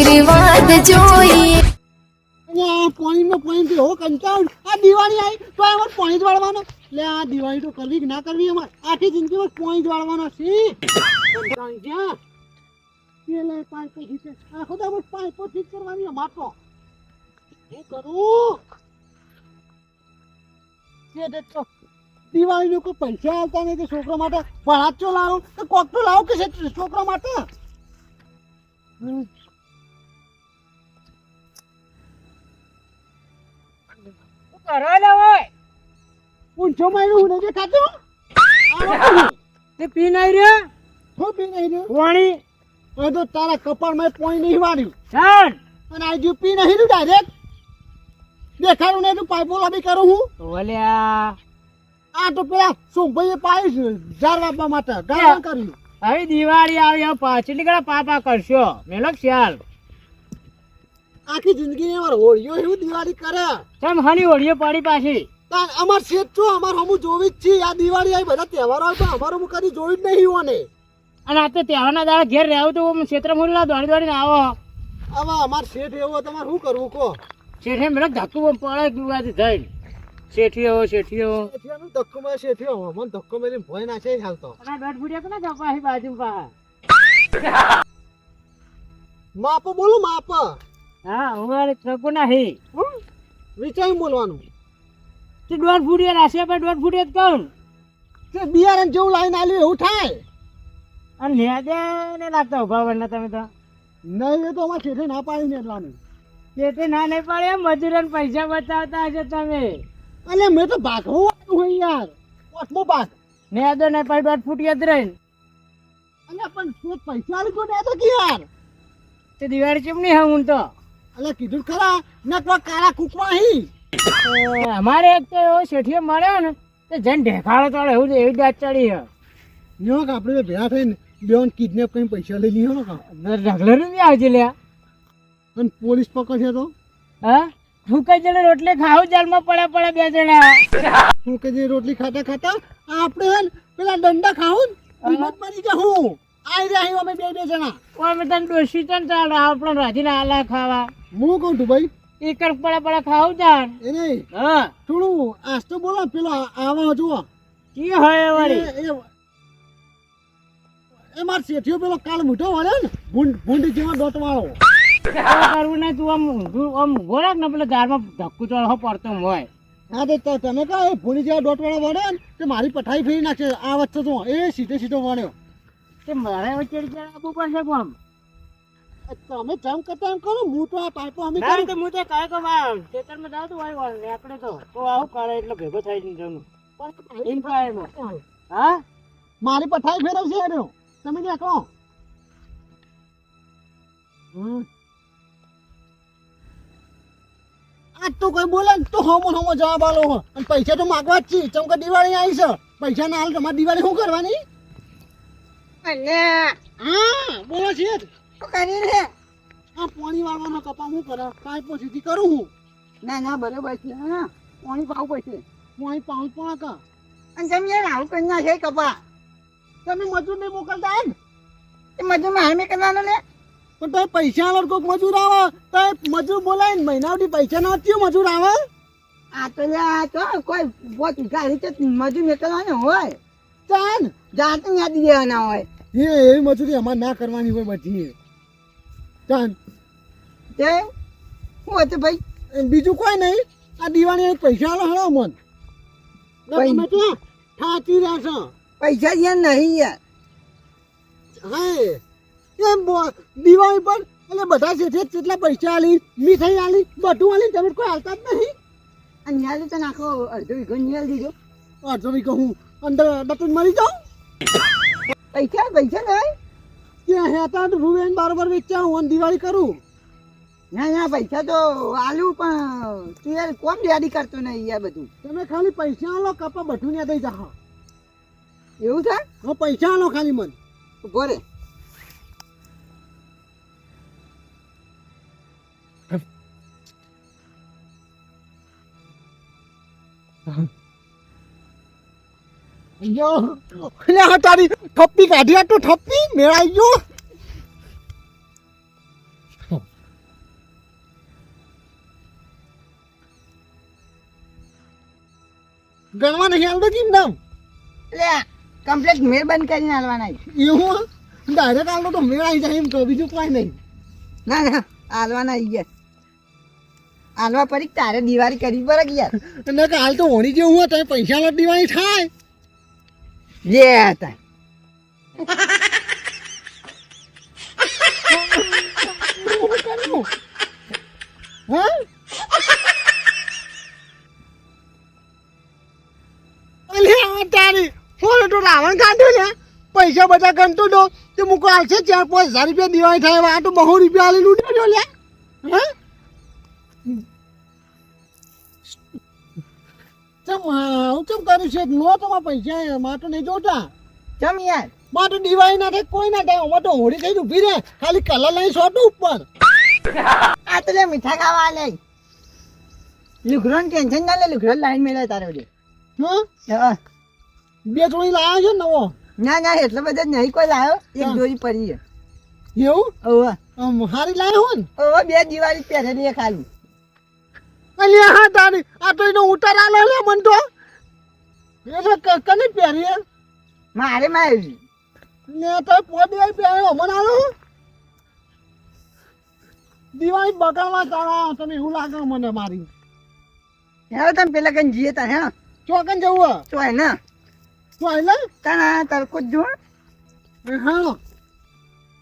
આશીર્વાદ જોઈએ. દિવાળી આવી, તો પૈસા આવતા નહીં કે છોકરા માટે. ભણાચો લાવો. તો કોક તો લાવો કે છોકરા માટે. કરો ને હોય ઊંચો માર્યો હું નથી ખાતો તે પી નહીં રે હું પી નહીં રહ્યો? વાણી. હવે તો તારા કપાળમાં પોઈ નહીં વાળ્યું. ચાલ. અને આ જો પી નહીં રહ્યું ડાયરેક્ટ દેખાડું નહીં તું પાઇપો લાબી કરું હું. ઓલ્યા આ તો પેલા સોમભાઈએ પાયું ઝાર વાપવા માટે. ગાળા કર્યું. હવે દિવાળી આવી પાછી નીકળે પાપા કરશો? મેલો ખ્યાલ આખી જિંદગી અમાર હોળીઓ એવું દિવાળી કરે. તેમ હની હોળીઓ પાડી પાછી? અમાર શેઠ છો અમાર હમુ જોવી જ છે. આ દિવાળી આવી બધા તહેવારો આવે પણ અમારું હું કદી જોઈ જ નહીં હોને. અને આ તો તહેવારના દાડા ઘેર રહેવું તો ક્ષેત્ર મુરલા દોડી દોડીને આવો. હવે અમાર શેઠ એવો તમારે શું કરવું કહો? શેઠે મેલો ધક્કું પડે ગુવાથી જઈને શેઠીઓ શેઠીઓ. શેઠિયાનું ધક્કો મારે શેઠિયો મને ધક્કો મેરીને ભય નાખે હાલ તો. અને દોઢ ફૂટિયા કોના કપાસી બાજુ પા માપ બોલો માપ. હા અમારે થકો નહીં? વિચાર બોલવાનું? તે દોઢ ફૂટિયા રાશે પર દોઢ ફૂટિયા કોણ તે કે બિયારણ જેવું લાઈન આલ્યું એવું થાય અને ન્યાદે ને લાગતા ઊભા વરના તમે તો. નહીં એ તો અમારે ખેતી ના પાડીને એટલાનું. ખેતી ના નહીં પડે મજૂરોને પૈસા બતાવતા હશો તમે. અલે મેં તો ભાગવું આવ્યું હોય યાર. ઓટમો ભાગ. ન્યાદો નહીં પાડી દોઢ ફૂટિયા જ રહીને. અલે પણ પૈસા આલી કોને તો કે યાર? તે દિવાળી ચીમની હા હું તો? અલે કીધું ખરા? ના કોઈ કાળા કૂકવા હી. અમારે એક તો એવો શેઠીઓ મળ્યો ને તે જન ઢેકાળો ચડે એવું એવી દાંત ચડી હે ન્યો કે આપણે ભેળા થઈને બેન કિડનેપ કરીને પૈસા લઈ લીધો ને કા ઢગલો નહીં આવજે લ્યા. અને પોલીસ પકડશે તો? હા? હું કઈ જણે રોટલી ખાવ જાલમાં પડ્યા પડ્યા બે જણા. હું કઈ જે રોટલી ખાતા ખાતા આપણે પેલા દંડા ખાવું મરી જાઉં આઈ રહ્યા અમે બે બે જણા. અમે તને ડોસી તને ચાલે આપણને રાજીને આલા ખાવા. હું કહું છું ભાઈ એક પડા પડા ખાવ જાન. એ નહીં હા. થોડું આજ તો બોલો પેલો આવા જુઓ. કી હોય વળી? એ- માર શેઠિયો પેલો કાલ મૂઠો વળે ને ભૂંડ ભૂંડ જેવા દોટ વાળો કરવું નહીં તું આમ આમ ગોરાક ને પેલા ઝાડમાં ધક્કું ચોળ પડતો હોય. હા તો તમે કહો ભૂંડ જેવા દોટ વાળો વળે ને તે મારી પઠાઈ ફેરી નાખશે આ વચ્ચે તો એ સીધે સીધો વળ્યો. તે મારે હવે ચડી આપવું પડશે કોમ તમે જમ કરતા એમ કરો હું તો આ પાઇપો અમે કરી તો હું તો કહું આ ખેતરમાં જાવ તો હોય વળ આપણે તો. તો આવું કરે એટલે ભેગો થઈ જઈને જવાનું ઇન પાયમાં હા? મારી પઠાઈ ફેરવશે એનો. તમે ને કહો હમ. આજ તો કોઈ બોલે ને તો હોમો હોમો જવાબ આલો અને પૈસા તો માગવા જ છે ચમકે દિવાળી આવી છે. પૈસા ના હાલ તમારે દિવાળી શું કરવાની? હા બોલો છે આ પાણી વાળવાનો કપા હું કરે? પાઇપો સીધી કરું હું? ના ના બરોબર છે હા. પાણી પાવું પડશે. પાણી પાઉં પણ કા અને તમે યાર આવું કરી નાખે કપા. તમે મજૂર નહીં મોકલતા એમ? એ મજૂરમાં હામે કરવાનો ને? પણ તમે પૈસા કોઈક મજૂર આવે? તો મજૂર બોલાય ને મહિના સુધી પૈસા ના થયું મજૂર આવે? આ તો લ્યા તો કોઈ બોત ગાડી તો મજૂર નીકળવાનો હોય. ચાન જાતે યાદી દેવાના હોય. એ એવી મજૂરી અમારે ના કરવાની હોય બધી. ચાન તે? શું હતું ભાઈ? બીજું કોઈ નહીં. આ દિવાળી પૈસા આલો હળો મન. રહ્યા છો. પૈસા યાર નહીં યાર. હા એમ દિવાળી પર એટલે બધા જેટલે કેટલા પૈસા આલી મીઠાઈ આલી બધું આલી તમે કોઈ હાલતા જ નહીં. અને યાર તો નાખો અડધો વીઘો નિયાલ દીધો. અડધો વીઘો હું અંદર બટન મરી જાઉં? પૈસા પૈસા નહીં. ત્યાં હેતા રૂવેન બરોબર વેચ્યા હું દિવાળી કરું? ના ના પૈસા તો આલુ પણ તું યાર કોમ યાદી કરતો નહીં યાર બધું. તમે ખાલી પૈસા આલો કપા બધું ને દઈ જાઓ એવું છે? હું પૈસા આલો ખાલી મન. ઊભો રે. ગયો તારી થપ્પી કાઢી તો થપ્પી મેળાઈ ગયો ગણવા નહીં આવતો કેમ નામ એટલે કમ્પ્લેટ મેળ બંધ કરીને હાલવાના એવું ડાયરેક્ટ હાલતો તો મેળ આવી જાય એમ તો બીજું કોઈ નહીં ના ના હાલવાના આવી ગયા હાલવા પડી તારે દિવાળી કરવી પડે યાર એટલે હાલ તો હોળી જેવું હોય તો પૈસા દિવાળી થાય અલે, આ તારી ફોન તો રાવણ કાઢ્યો ને? પૈસા બધા ગણતો તો, તે મૂકો આવશે, ચાર પાંચ હજાર રૂપિયા દિવાળી થાય, આ તો બહુ રૂપિયા આલી લૂંટ્યો લે. હા? ચમ હું ચમ કર્યું છે નો તમારા પૈસા માટો નહીં જોતા. ચમ યાર? માટો દિવાળી ના થાય કોઈ ના થાય અમાર તો હોળી થઈને ઊભી રહે. ખાલી કલર લઈ સોટું ઉપર. આ તો લે મીઠા ખાવા લે. લુગરો ટેન્શન ના લે લુગરો લાઈન મેળવે તારે બધે. હા. બે જોડી લાવ્યા છે નવો? ના ના એટલે બધા નહીં કોઈ લાવ્યો એક. દોરી પડી છે. એવું? ઓવે. હારી લાવ્યો ને? ઓવે બે દિવાળી પહેરેલી છે ખાલી હા તારી. આ તો એનો ઉતાર આલો લે મન તો. એટલે કને પહેરીએ મારે મારી ને તો પહેર્યો. મને આલો. દિવાળી બગાડવા તાળા તમે એવું લાગે મને મારી. હેલો તમે પેલા કઈ જઈએ તાર હે ચોકન જવું તો હે ને તો આલે તારા તરકો જ હા.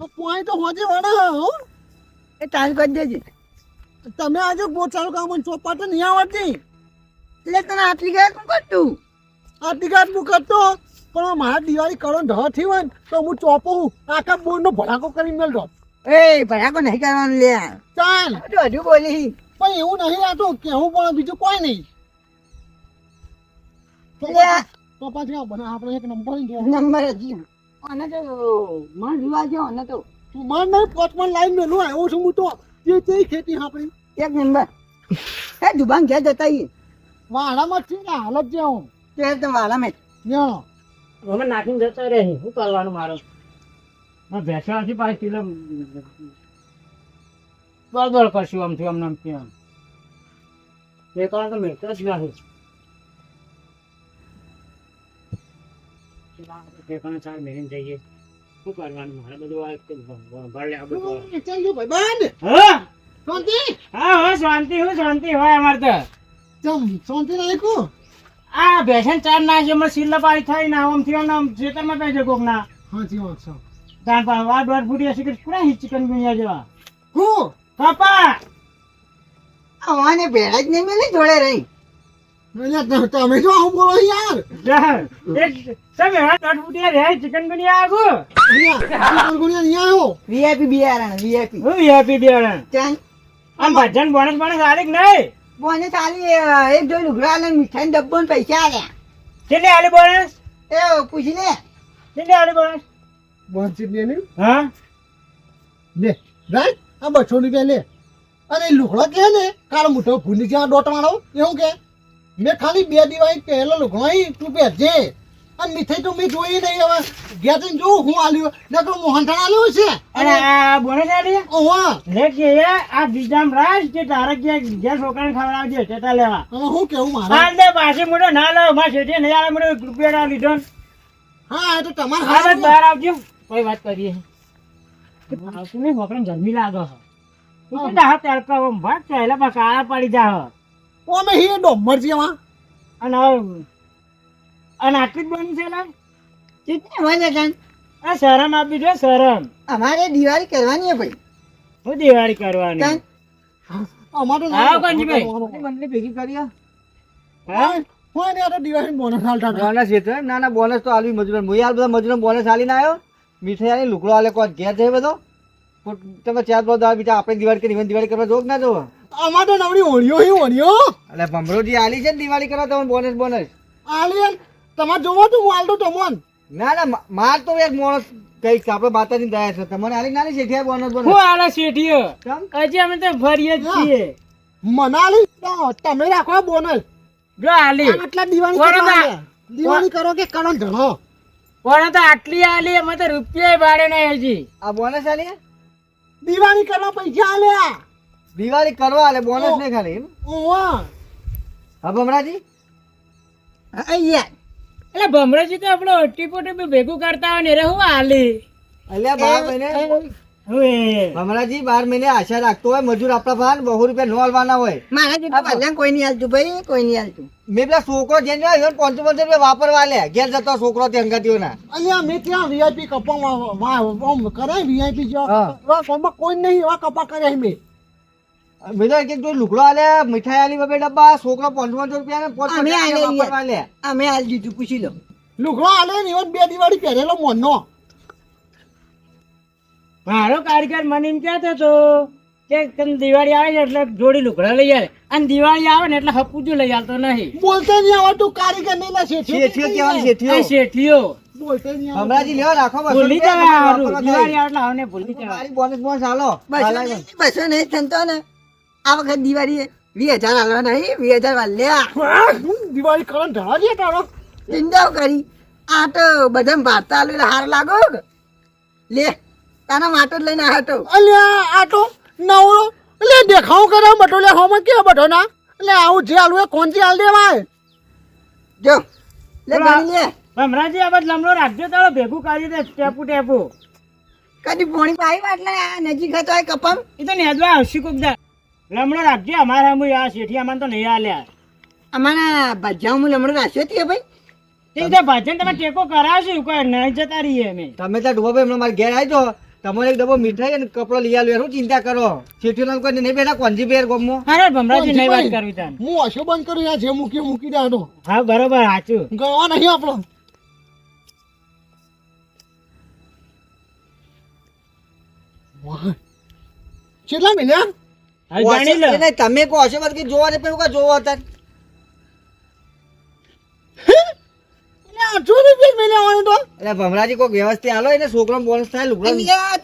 તો પોઈ તો હોજે વડે હો. એ તારી કરી દેજે તમે આજે ગોચાલો કામ ચોપાટ નહીં આવડતી. એટલે તને આટલી ગાય તું કરતું? આટલી ગાંઠ હું કરતો? પણ મારા દિવાળી કરો ઢ થઈ હોય ને તો હું ચોપો આખા બોર્ડ નો ભડાકો કરી મેળતો એ ભડાકો નહીં કરવાનું લે. ચાલ. હજુ બોલી. પણ એવું નહીં આતો કેવું પણ બીજું કોઈ નહીં. તો. પછી- બના આપણે એક નંબર નંબર હજી અને તો મન જોવા જો અને તો. તું માર નહીં પોચમાં લાઈન મેલું આવ્યો છું હું તો. તે તે ખેતી આપણી એક નંબર એ દુબાન ઘેર જતા ઈ? વાળામાં છે ને હાલત જે હું. તે તો વાલા મેં ન્યાણો. અમે નાખીને જતો રહે શું કરવાનું મારો? મારે ભેંસવાથી પાછી કિલો. બળબળ કરશું આમથી આમ નામ કેમ એ કારણ તો મેળતો જ નથી ચાલ મેળીને જઈએ. શું કરવાનું મારે બધું આ એક ભલે આ બધું એ ચાલજો ભાઈબંધ. હા? શાંતિ? હા હા શાંતિ હું શાંતિ હોય અમારે તો. ચમ શાંતિ રાખ્યું આ ભેંસન ચાર ના છે અમારે સિલ્લા પાડી થાય ને આમ થયો ને પે છે કોક ના હાજી વાત છે. તાર પાસે વાર દોઢ ફૂટી હશે કે પૂરા હિચ ચિકન ગુનિયા જેવા. હું? કપા! અમાને ભેળા જ નહીં મેલી જોડે રહી. ત- તમે જો આવું બોલો યાર. તમે આ દોઢ ફૂટી રે ચિકન ગુનિયા આગુ આ ગુણગુણિયા નહીં આવ્યો વીઆઈપી બિયારણ વીઆઈપી હું વીઆઈપી બિયારણ. ત્યાં આમ ભજન બોનસ બોનસ આલે કે નહીં? બોને ચાલી એક જોઈ લુગડા અને મીઠાઈ ડબ્બો ને પૈસા આલ્યા કેટલી આલે બોનસ? એ પૂછી લે. કેટલી આલે બોનસ? ને? હા? લે રાઈટ આ બસો રૂપિયા લે. અરે લુખડો કે ને? કાળ મોટો ભૂલી જ્યાં દોટ મારો એવું કે? મેં ખાલી બે દિવાળી પહેલો લુઘવાઈ તું પહેરજે અને મીઠાઈ તો મેં જોઈ નહીં હવે. ગયા જઈને જોઉં હું આલ્યો. ને તો મોહનથાળ આલ્યો છે અને આ બોલે આલે ઓહો. લે કે આ બીજામ રાજ કે તારે કે જે છોકરાને ખવડાવજે ટેટા લેવા. હવે હું કેવું મારે? હાલ પાછી મોટો ના લો માર શેઠે નહીં આલે એક રૂપિયા લીધો હા તો તમારે હા હારું. બહાર આવજો. કોઈ વાત કરીએ. આવતું નહીં છોકરાને જન્મી લાગો છે તું તો હાથ તડકા આમ ભાગ ચાલે બસ આ પડી જા અમે હી ડોમર જેવા અને અને આટલી જ બની છે લા? કેટલી હોય ને કાન આ શરમ આપી દો શરમ. અમારે દિવાળી કરવાની હે ભાઈ. હું દિવાળી કરવાની? અમારે તો આવો કાનજીભાઈ. બંને ભેગી કરી હા? આ દિવાળી બોનસ હાલતા બોનસ એમ. ના ના બોનસ તો આલવી મજૂર હું યાર બધા મજૂર બોનસ આલીને આવ્યો મીઠાઈ આલી લુકડો આલે કોઈ ઘેર જાય બધો. તમે ચાર પાંચ બીજા આપણે દિવાળી કરી દિવાળી કરવા જોગ ના જોવો? અમારે તો નવડી ઓળિયો હી ઓળિયો અલે ભમરોજી આલી છે ને દિવાળી કરવા તમે બોનસ બોનસ આલી તમારે જોવો તો હું આલતો તમોન ના ના માર તો એક માણસ કંઈક આપણે માતાજી દયા છે. તમને આલી નાની શેઠિયા બોનસ બોનસ હું આલા શેઠિયો? હજી અમે તો ફરીએ જ છીએ. મનાલી તમે રાખો બોનસ જો આલી. આટલા દિવાળી કોણ? આલ્યા. દિવાળી કરો કે કરો ધણો. પણ તો આટલી આલી અમે તો રૂપિયા ભાડે નહીં હજી. આ બોનસ આલી દિવાળી કરવા પૈસા આલ્યા. દિવાળી કરવા આલે બોનસ નહીં ખાલી એમ ઓવા હા ભમરાજી હા યાર એટલે ભમરાજી તો આપણો અટીપોટી ટીપી ભેગું કરતા હોય ને રે હું આલી અલ્યા બાર મહિને ભમરાજી બાર મહિને આશા રાખતો હોય મજૂર આપણા ભાન બહુ રૂપિયા નો હાલવાના હોય મારા જેટલું ભલ્યા કોઈ નહીં હાલતું ભાઈ કોઈ નહીં હાલતું મેં પેલા છોકરો જેને આવ્યો ને પાંચસો પાંચસો રૂપિયા વાપરવા લે ઘેર જતો છોકરો તે અંગાતીઓના અહીંયા મેં ત્યાં વીઆઈપી કપા કરાય વીઆઈપી હા. કોઈ નહીં એવા કપા કર્યા મેં મેં તો એક એક જો લુગડો આલે મીઠાઈ આલી બબે ડબ્બા છોકરો પાંચસો પાંચસો રૂપિયા ને પાંચસો અમે આલે રૂપિયા વાપરવા લે અમે હાલ દીધું પૂછી લો. લુગડો આલે ને એવો બે દિવાળી પહેરેલો મોનો મારો કારીગર મને એમ કહેતો હતો કે તને દિવાળી આવે છે એટલે જોડી લુગડા લઈ આવે અને દિવાળી આવે ને એટલે હપુજું લઈ આવતો નહીં. બોલતો નહીં આવડતું કારીગર નહીં નહીં આવડતું. હમણાંજી લેવા રાખો ભૂલી જવા દિવાળી આવે એટલે આવને ભૂલી જવા બોનસ બોનસ હાલો બસો નહીં બસો નહીં થતો ને. આ વખત દિવાળી વીસ હજાર આલવાના નહીં વીસ હજાર વાલ્યા હા, દિવાળી કરણ ધડા છે તારો. ચિંતાઓ કરી. આ તો બધા ભારતા આલુ હાર લાગો લે તારા માટો જ લઈને આવ્યો તો. અલ્યા આ તો નવરો. એટલે દેખાવ કરે બટો લે હોમાં કે બટો ના? એટલે આવું જે આલુ એ કોણથી આલ દેવાય? જો લે ગાડી લે. ભમરાજી આ બધ લમડો રાખજો તારો ભેગું કરી દે ટેપુ ટેપુ. કદી પોણી પાઈ એટલે આ નજીક હતો કપમ. એ તો નેદવા આવશે કોક દા. લમડો રાખજે અમારા હમુ આ શેઠી અમારે તો નહીં આલ્યા. અમારા ભજીયા હું લમણો રાખ્યો હતી ભાઈ? તે ભજન તમે ટેકો કરાવશું કોઈ નહીં જતા રહીએ અમે. તમે તો ડૂબો હમણાં મારે ઘેર આવી જાઓ તમારે એક ડબ્બો મીઠાઈ અને કપડો લઈ આવ્યો શું ચિંતા કરો. શેઠીઓ કોઈ નહીં બેઠા કોંજી બેર ગમો અરે ભમરાજી નહીં વાત કરવી તને. હું હશો બંધ કરું યાર જે મૂકી મૂકી દેવાનો હા બરોબર સાચું ગવા નહીં આપણો. કેટલા મિલ્યા? જાણી તમે કહો હશે બાકી જોવા ને પેલું જોવા હતા? એટલે આઠસો રૂપિયા મિલ્યા તો. એટલે ભમરાજી કોઈ વ્યવસ્થિત હાલો એને છોકરો બોનસ થાય લુગડો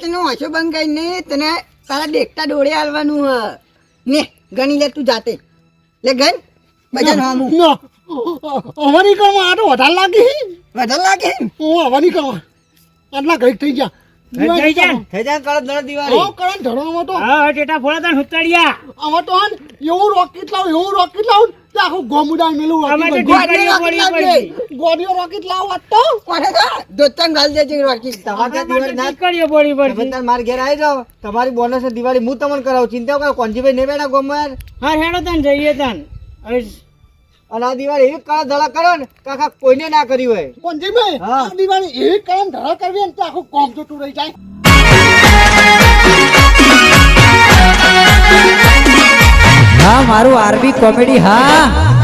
તને ઓછો બંધ ને તને તારા દેખતા ડોળે હાલવાનું ને ગણી લે તું જાતે. લે ગણ બધા નામું ના. કરવા આ તો વધારે લાગી વધારે લાગે? હું હવાની કરવા આટલા ઘડીક થઈ ગયા. થઈ જાય થઈ જાય કળદ દળ દિવાળી. હા કરણ ધડવામાં તો હા ટેટા ફોડા તને હુતડિયા આમાં તો હાન એવું રોકેટ લાવ એવું રોકેટ લાવ તે આખું ગોમુડા મેલું અમે તો રોકેટ પડી. પડી ગોડીઓ રોકેટ લાવ તો કોને તો દોસ્તાને ગાલ દેજે રોકી તમારે દિવાળી ના ઢીકડીઓ પડી પડી તાર માર ઘેર આવી જાઓ. તમારી બોનસ દિવાળી હું તમને કરાવું. ચિંતા કરો કોંજીભાઈ નહીં બેડા ગોમર હા હેડો તને જઈએ તન. હવે અને આ દિવાળી એવી કળા ધડા કરે ને કે આખા કોઈને ના કરી હોય. કોંજીભાઈ હા. આ દિવાળી એવી કળા ધડા કરવી ને તો આખું કોમ જોતું રહી જાય. હા મારું આરબી કોમેડી હા.